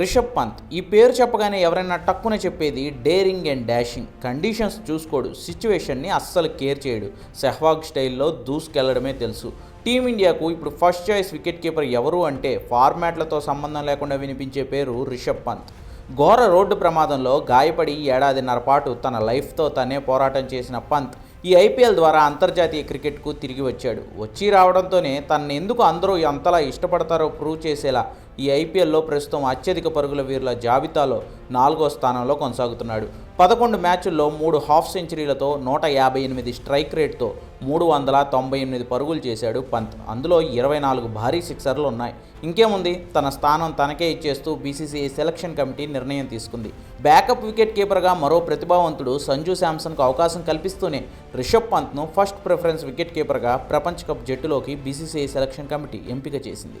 రిషబ్ పంత్. ఈ పేరు చెప్పగానే ఎవరైనా టక్కున చెప్పేది డేరింగ్ అండ్ డాషింగ్. కండిషన్స్ చూసుకోడు సిచ్యువేషన్ని అస్సలు కేర్ చేయడు. సెహ్వాగ్ స్టైల్లో దూసుకెళ్ళడమే తెలుసు. టీమిండియాకు ఇప్పుడు ఫస్ట్ చాయిస్ వికెట్ కీపర్ ఎవరు అంటే ఫార్మాట్లతో సంబంధం లేకుండా వినిపించే పేరు రిషబ్ పంత్. ఘోర రోడ్డు ప్రమాదంలో గాయపడి ఏడాదిన్నర పాటు తన లైఫ్తో తనే పోరాటం చేసిన పంత్ ఈ ఐపీఎల్ ద్వారా అంతర్జాతీయ క్రికెట్కు తిరిగి వచ్చాడు. వచ్చి రావడంతోనే తనని ఎందుకు అందరూ ఎంతలా ఇష్టపడతారో ప్రూవ్ చేసేలా ఈ ఐపీఎల్లో ప్రస్తుతం అత్యధిక పరుగుల వీరుల జాబితాలో నాలుగో స్థానంలో కొనసాగుతున్నాడు. పదకొండు మ్యాచుల్లో మూడు హాఫ్ సెంచరీలతో నూట యాభై ఎనిమిది స్ట్రైక్ రేట్తో మూడు వందల తొంభై ఎనిమిది పరుగులు చేశాడు పంత్. అందులో ఇరవై నాలుగు భారీ సిక్సర్లు ఉన్నాయి. ఇంకేముంది? తన స్థానం తనకే ఇచ్చేస్తూ బీసీసీఐ సెలక్షన్ కమిటీ నిర్ణయం తీసుకుంది. బ్యాకప్ వికెట్ కీపర్గా మరో ప్రతిభావంతుడు సంజు శాంసన్కు అవకాశం కల్పిస్తూనే రిషబ్ పంత్ను ఫస్ట్ ప్రిఫరెన్స్ వికెట్ కీపర్గా ప్రపంచ కప్ జట్టులోకి బీసీసీఐ సెలక్షన్ కమిటీ ఎంపిక చేసింది.